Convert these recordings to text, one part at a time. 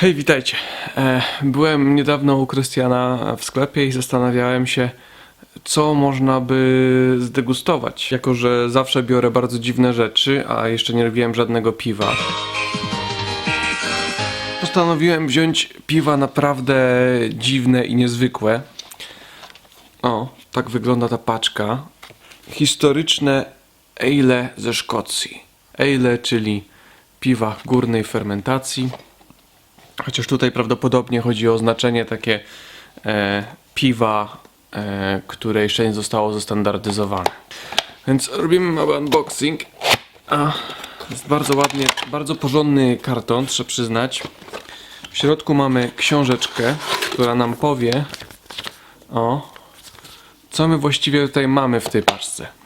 Hej, witajcie. E, byłem niedawno u Krystiana w sklepie i zastanawiałem się, co można by zdegustować. Jako, że zawsze biorę bardzo dziwne rzeczy, a jeszcze nie robiłem żadnego piwa. Postanowiłem wziąć piwa naprawdę dziwne i niezwykłe. O, tak wygląda ta paczka. Historyczne ale ze Szkocji. Ale, czyli piwa górnej fermentacji. Chociaż tutaj prawdopodobnie chodzi o znaczenie takie e, piwa, e, które jeszcze nie zostało zestandardyzowane. Więc robimy mały unboxing. A, jest bardzo ładnie, bardzo porządny karton, trzeba przyznać. W środku mamy książeczkę, która nam powie o co my właściwie tutaj mamy w tej paczce.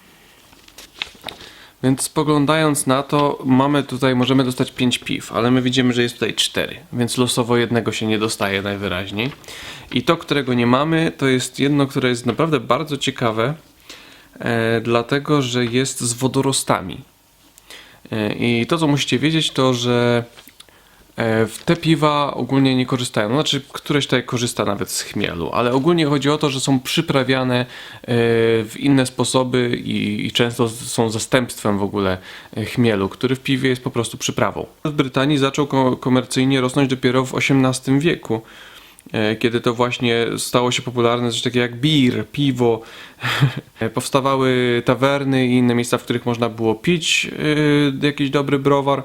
Więc spoglądając na to, mamy tutaj, możemy dostać 5 piw, ale my widzimy, że jest tutaj 4, więc losowo jednego się nie dostaje najwyraźniej. I to, którego nie mamy, to jest jedno, które jest naprawdę bardzo ciekawe, e, dlatego że jest z wodorostami. E, I to, co musicie wiedzieć, to że w te piwa ogólnie nie korzystają. No, Znaczy, któreś tutaj korzysta nawet z chmielu, ale ogólnie chodzi o to, że są przyprawiane e, w inne sposoby i, i często są zastępstwem w ogóle e, chmielu, który w piwie jest po prostu przyprawą. W Brytanii zaczął ko- komercyjnie rosnąć dopiero w XVIII wieku. e, Kiedy to właśnie stało się popularne coś takiego jak beer, piwo, powstawały tawerny i inne miejsca, w których można było pić e, jakiś dobry browar.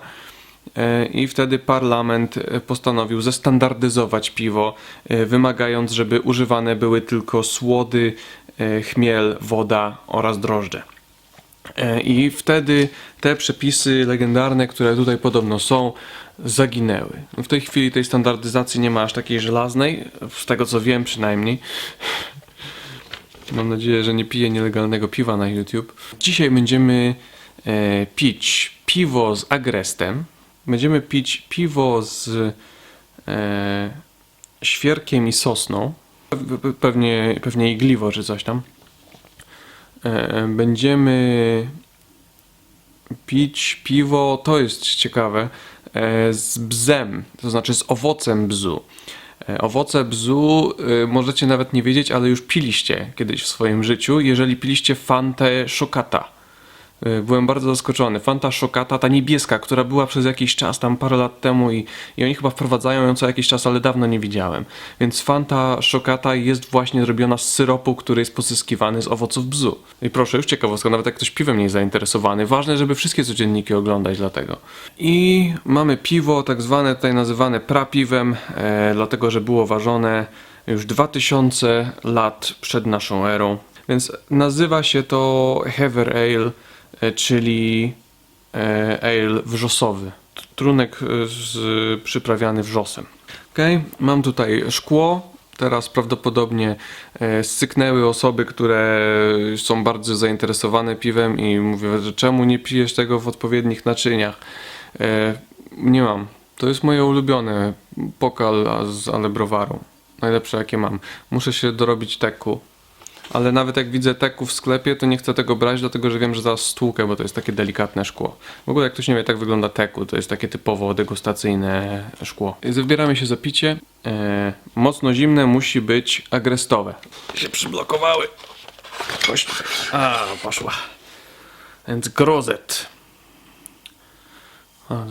E, I wtedy parlament e, postanowił zestandardyzować piwo, e, wymagając, żeby używane były tylko słody, chmiel, woda oraz drożdże. I wtedy te przepisy legendarne, które tutaj podobno są, zaginęły. W tej chwili tej standardyzacji nie ma aż takiej żelaznej, z tego co wiem przynajmniej. Mam nadzieję, że nie piję nielegalnego piwa na YouTube. Dzisiaj będziemy pić piwo z agrestem. Będziemy pić piwo z e, świerkiem i sosną. Pe- pe- Pewnie, pewnie igliwo czy coś tam. E, będziemy pić piwo, to jest ciekawe, e, z bzem, to znaczy z owocem bzu. E, Owoce bzu y, możecie nawet nie wiedzieć, ale już piliście kiedyś w swoim życiu, jeżeli piliście Fantę Szokata. Y, Byłem bardzo zaskoczony. Fanta Szokata, ta niebieska, która była przez jakiś czas, tam parę lat temu i, i oni chyba wprowadzają ją co jakiś czas, ale dawno nie widziałem. Więc Fanta Szokata jest właśnie zrobiona z syropu, który jest pozyskiwany z owoców bzu. I proszę, już ciekawostka, nawet jak ktoś piwem nie jest zainteresowany. Ważne, żeby wszystkie codzienniki oglądać dlatego. I mamy piwo, tak zwane tutaj nazywane prapiwem, e, dlatego że było ważone już 2000 lat przed naszą erą. Więc nazywa się to Heather Ale, czyli e, ale wrzosowy. Trunek e, z, przyprawiany wrzosem. Ok, mam tutaj szkło. Teraz prawdopodobnie e, syknęły osoby, które są bardzo zainteresowane piwem i mówią, że czemu nie pijesz tego w odpowiednich naczyniach. E, nie mam. To jest moje ulubione. Pokal z ale browaru. Najlepsze jakie mam. Muszę się dorobić teku. Ale nawet jak widzę teku w sklepie, to nie chcę tego brać, dlatego że wiem, że zaraz stłukę, bo to jest takie delikatne szkło. W ogóle jak ktoś nie wie, tak wygląda teku. To jest takie typowo degustacyjne szkło. Zabieramy się za picie. E, mocno zimne musi być agrestowe. Się przyblokowały. Tutaj. A, poszła. Więc grozet.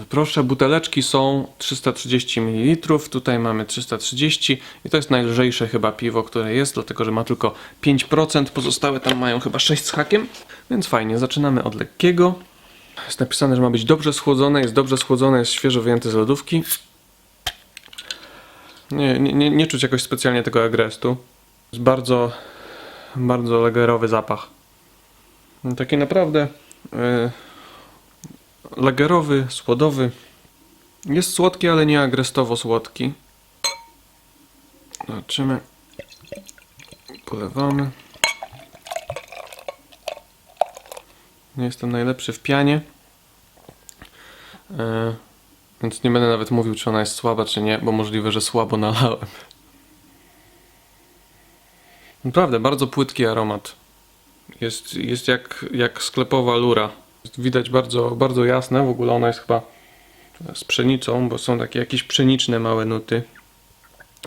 Proszę, buteleczki są 330 ml, tutaj mamy 330 i to jest najlżejsze chyba piwo, które jest, dlatego że ma tylko 5%, pozostałe tam mają chyba 6 z hakiem, więc fajnie, zaczynamy od lekkiego. Jest napisane, że ma być dobrze schłodzone, jest dobrze schłodzone, jest świeżo wyjęte z lodówki. Nie, nie, nie, czuć jakoś specjalnie tego agrestu. Jest bardzo, bardzo legerowy zapach. Taki naprawdę... Yy, lagerowy, słodowy. Jest słodki, ale nie agrestowo słodki. Zobaczymy. Polewamy. Nie jestem najlepszy w pianie. E, więc nie będę nawet mówił, czy ona jest słaba, czy nie, bo możliwe, że słabo nalałem. Naprawdę, bardzo płytki aromat. Jest, jest jak, jak sklepowa lura. Widać bardzo, bardzo jasne, w ogóle ona jest chyba z pszenicą, bo są takie jakieś pszeniczne małe nuty.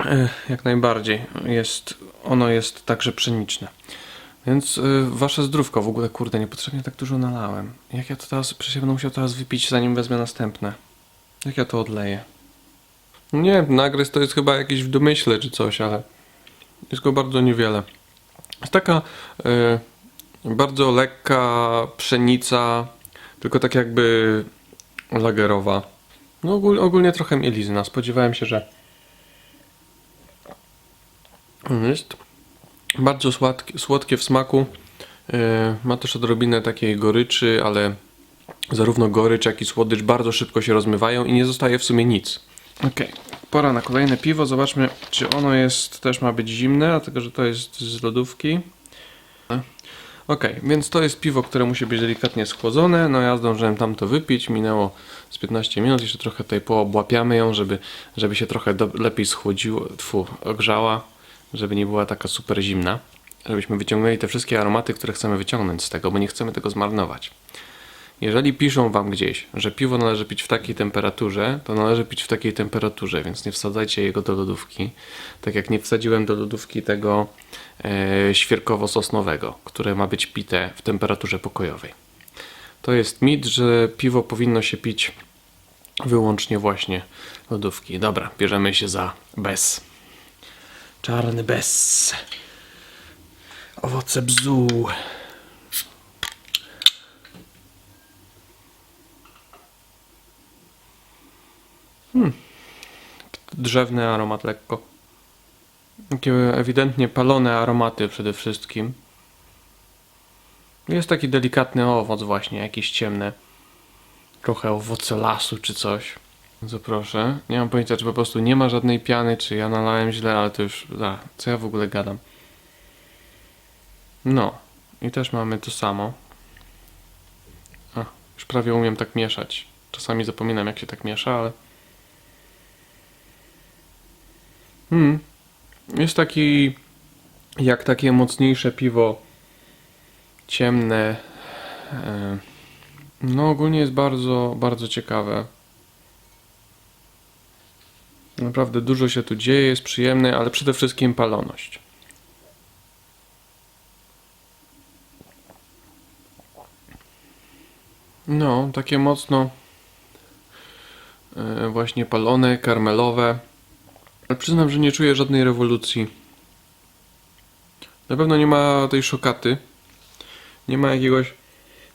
E, Jak najbardziej. Jest, ono jest także pszeniczne. Więc y, wasze zdrówko w ogóle, kurde, niepotrzebnie tak dużo nalałem. Jak ja to teraz, przecież ja będę musiał teraz wypić, zanim wezmę następne. Jak ja to odleję? Nie, nagryz to jest chyba jakiś w domyśle czy coś, ale jest go bardzo niewiele. Jest taka y, bardzo lekka pszenica, tylko tak jakby lagerowa. No ogól, ogólnie trochę mielizna. Spodziewałem się, że jest bardzo słodkie, słodkie w smaku. Yy, ma też odrobinę takiej goryczy, ale zarówno gorycz, jak i słodycz bardzo szybko się rozmywają i nie zostaje w sumie nic. Ok, pora na kolejne piwo. Zobaczmy, czy ono jest też ma być zimne, dlatego że to jest z lodówki. Ok, więc to jest piwo, które musi być delikatnie schłodzone. No ja zdążyłem tam to wypić, minęło z 15 minut, jeszcze trochę tutaj poobłapiamy ją, żeby, żeby się trochę do, lepiej schłodziło, tfu, ogrzała, żeby nie była taka super zimna. Żebyśmy wyciągnęli te wszystkie aromaty, które chcemy wyciągnąć z tego, bo nie chcemy tego zmarnować. Jeżeli piszą wam gdzieś, że piwo należy pić w takiej temperaturze, to należy pić w takiej temperaturze, więc nie wsadzajcie jego do lodówki. Tak jak nie wsadziłem do lodówki tego e, świerkowo-sosnowego, które ma być pite w temperaturze pokojowej. To jest mit, że piwo powinno się pić wyłącznie właśnie lodówki. Dobra, bierzemy się za bez. Czarny bez. Owoce bzu. Drzewny aromat lekko. Takie ewidentnie palone aromaty przede wszystkim. Jest taki delikatny owoc właśnie, jakieś ciemne. Trochę owoce lasu czy coś. Bardzo proszę. Nie mam pojęcia, czy po prostu nie ma żadnej piany, czy ja nalałem źle, ale to już... A, co ja w ogóle gadam? No. I też mamy to samo. A, już prawie umiem tak mieszać. Czasami zapominam, jak się tak miesza, ale... Hmm. Jest taki jak takie mocniejsze piwo ciemne. e, No ogólnie jest bardzo, bardzo ciekawe. Naprawdę dużo się tu dzieje, jest przyjemne, ale przede wszystkim paloność. No, takie mocno e, właśnie palone, karmelowe. Ale przyznam, że nie czuję żadnej rewolucji. Na pewno nie ma tej szokaty. Nie ma jakiegoś.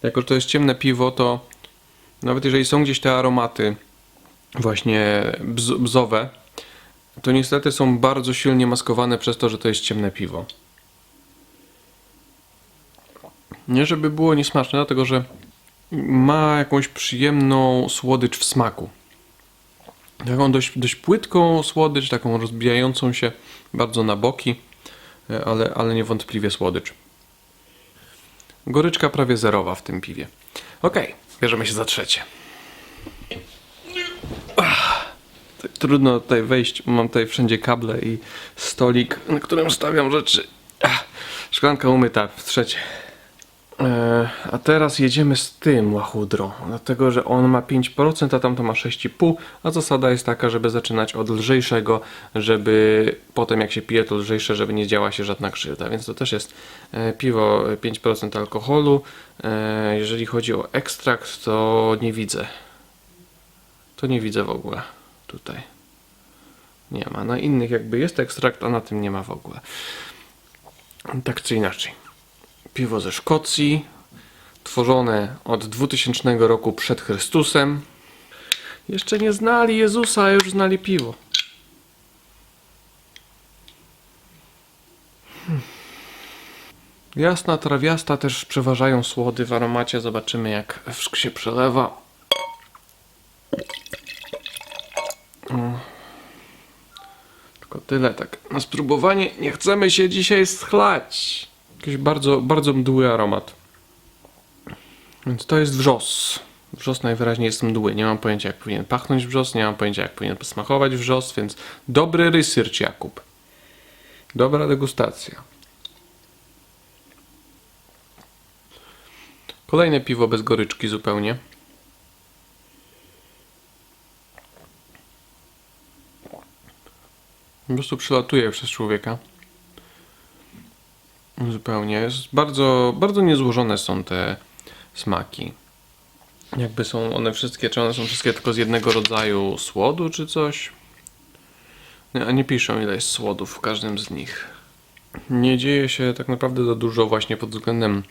Jako, że to jest ciemne piwo, to nawet jeżeli są gdzieś te aromaty, właśnie bz, bzowe, to niestety są bardzo silnie maskowane przez to, że to jest ciemne piwo. Nie żeby było niesmaczne, dlatego że ma jakąś przyjemną słodycz w smaku taką dość, dość płytką słodycz, taką rozbijającą się bardzo na boki, e, ale, ale niewątpliwie słodycz. Goryczka prawie zerowa w tym piwie. Ok, bierzemy się za trzecie. Tak trudno tutaj wejść, mam tutaj wszędzie kable i stolik, na którym stawiam rzeczy. Ach, szklanka umyta w trzecie. E, A teraz jedziemy z tym łachudrą, dlatego że on ma 5%, a tamto ma 6,5%, a zasada jest taka, żeby zaczynać od lżejszego, żeby potem jak się pije to lżejsze, żeby nie działa się żadna krzywda, więc to też jest e, piwo e, 5% alkoholu. E, Jeżeli chodzi o ekstrakt, to nie widzę. To nie widzę w ogóle tutaj. Nie ma. Na innych jakby jest ekstrakt, a na tym nie ma w ogóle. Tak czy inaczej piwo ze Szkocji, tworzone od 2000 roku przed Chrystusem. Jeszcze nie znali Jezusa, a już znali piwo. Hmm. Jasna, trawiasta też przeważają słody w aromacie. Zobaczymy jak się przelewa. Mm. Tylko tyle tak. Na spróbowanie nie chcemy się dzisiaj schlać. Jakiś bardzo, bardzo mdły aromat. Więc to jest wrzos. Wrzos najwyraźniej jest mdły. Nie mam pojęcia, jak powinien pachnąć wrzos, nie mam pojęcia, jak powinien posmakować wrzos, więc dobry research, Jakub. Dobra degustacja. Kolejne piwo bez goryczki zupełnie. Po prostu przelatuje przez człowieka. Zupełnie. Bardzo, bardzo niezłożone są te smaki. Jakby są one wszystkie, czy one są wszystkie tylko z jednego rodzaju słodu, czy coś? Nie, a nie piszą ile jest słodów w każdym z nich. Nie dzieje się tak naprawdę za dużo właśnie pod względem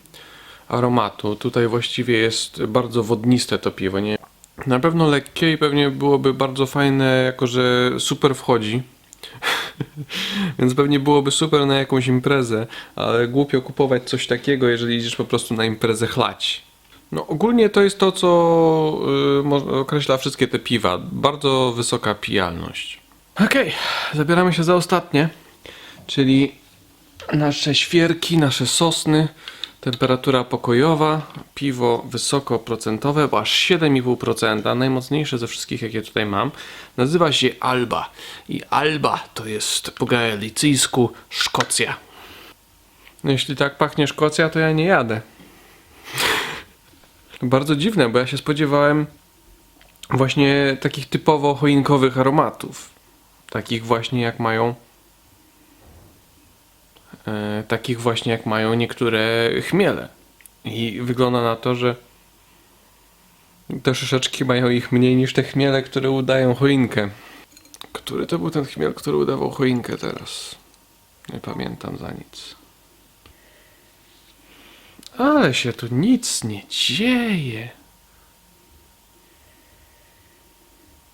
aromatu. Tutaj właściwie jest bardzo wodniste to piwo. Nie? Na pewno lekkie i pewnie byłoby bardzo fajne, jako że super wchodzi. Więc pewnie byłoby super na jakąś imprezę, ale głupio kupować coś takiego, jeżeli idziesz po prostu na imprezę chlać. No ogólnie to jest to, co y, mo- określa wszystkie te piwa. Bardzo wysoka pijalność. Okej, zabieramy się za ostatnie, czyli nasze świerki, nasze sosny, temperatura pokojowa, piwo wysokoprocentowe, bo aż 7,5%, najmocniejsze ze wszystkich, jakie tutaj mam, nazywa się Alba. I Alba to jest po gaelicyjsku Szkocja. No jeśli tak pachnie Szkocja, to ja nie jadę. Bardzo dziwne, bo ja się spodziewałem właśnie takich typowo choinkowych aromatów. Takich właśnie jak mają takich właśnie jak mają niektóre chmiele. I wygląda na to, że te szyszeczki mają ich mniej niż te chmiele, które udają choinkę. Który to był ten chmiel, który udawał choinkę teraz? Nie pamiętam za nic. Ale się tu nic nie dzieje.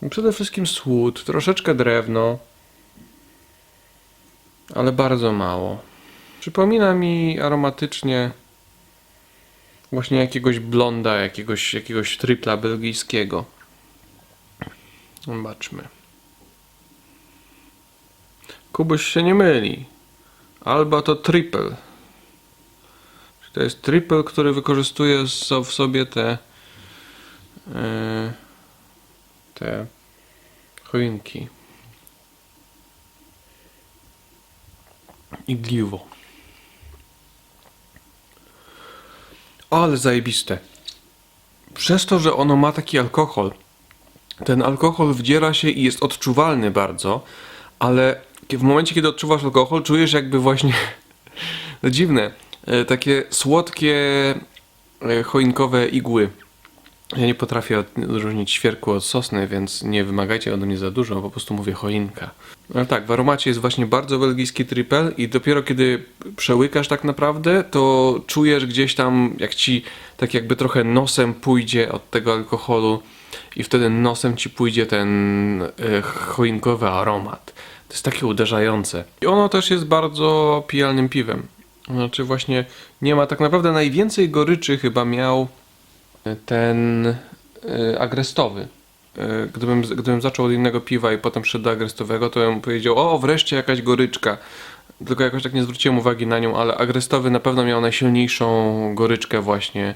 Przede wszystkim słód, troszeczkę drewno, ale bardzo mało. Przypomina mi aromatycznie właśnie jakiegoś blonda, jakiegoś, jakiegoś tripla belgijskiego. Zobaczmy. Kubuś się nie myli. Alba to triple. To jest triple, który wykorzystuje w sobie te e, te choinki. I Ale zajebiste. Przez to, że ono ma taki alkohol, ten alkohol wdziera się i jest odczuwalny bardzo, ale w momencie, kiedy odczuwasz alkohol, czujesz jakby właśnie, no dziwne, e, takie słodkie e, choinkowe igły. Ja nie potrafię odróżnić świerku od sosny, więc nie wymagajcie ode mnie za dużo, po prostu mówię choinka. Ale tak, w aromacie jest właśnie bardzo belgijski triple i dopiero kiedy przełykasz tak naprawdę, to czujesz gdzieś tam, jak ci tak jakby trochę nosem pójdzie od tego alkoholu i wtedy nosem ci pójdzie ten e, choinkowy aromat. To jest takie uderzające. I ono też jest bardzo pijalnym piwem. Znaczy właśnie nie ma tak naprawdę najwięcej goryczy chyba miał ten y, agrestowy. Y, Gdybym, gdybym zaczął od innego piwa i potem szedł do agrestowego, to bym powiedział, o wreszcie jakaś goryczka. Tylko jakoś tak nie zwróciłem uwagi na nią, ale agrestowy na pewno miał najsilniejszą goryczkę właśnie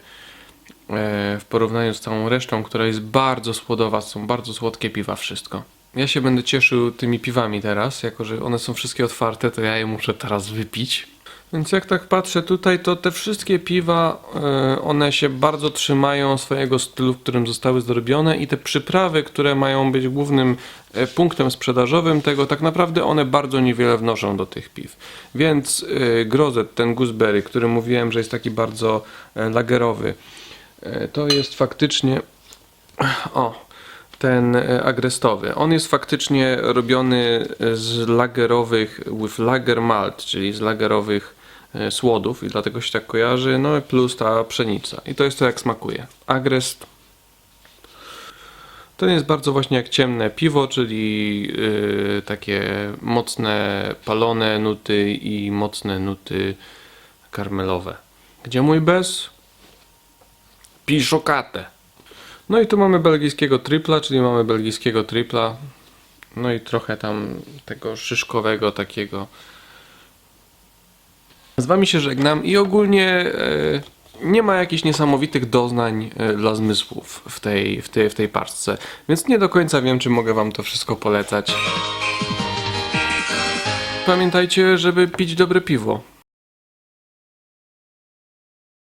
e, w porównaniu z całą resztą, która jest bardzo słodowa, są bardzo słodkie piwa wszystko. Ja się będę cieszył tymi piwami teraz, jako że one są wszystkie otwarte, to ja je muszę teraz wypić. Więc jak tak patrzę tutaj, to te wszystkie piwa, e, one się bardzo trzymają swojego stylu, w którym zostały zrobione i te przyprawy, które mają być głównym e, punktem sprzedażowym tego, tak naprawdę one bardzo niewiele wnoszą do tych piw. Więc e, grozet, ten gooseberry, który mówiłem, że jest taki bardzo lagerowy, to jest faktycznie... O, ten agrestowy. On jest faktycznie robiony z lagerowych, with lager malt, czyli z lagerowych słodów i dlatego się tak kojarzy, no plus ta pszenica. I to jest to jak smakuje. Agrest to jest bardzo właśnie jak ciemne piwo, czyli yy, takie mocne palone nuty i mocne nuty karmelowe. Gdzie mój bez? Piszokate. No i tu mamy belgijskiego tripla, czyli mamy belgijskiego tripla. No i trochę tam tego szyszkowego takiego. Z wami się żegnam i ogólnie e, nie ma jakichś niesamowitych doznań e, dla zmysłów w tej, w, tej, w tej paczce, więc nie do końca wiem, czy mogę wam to wszystko polecać. Pamiętajcie, żeby pić dobre piwo.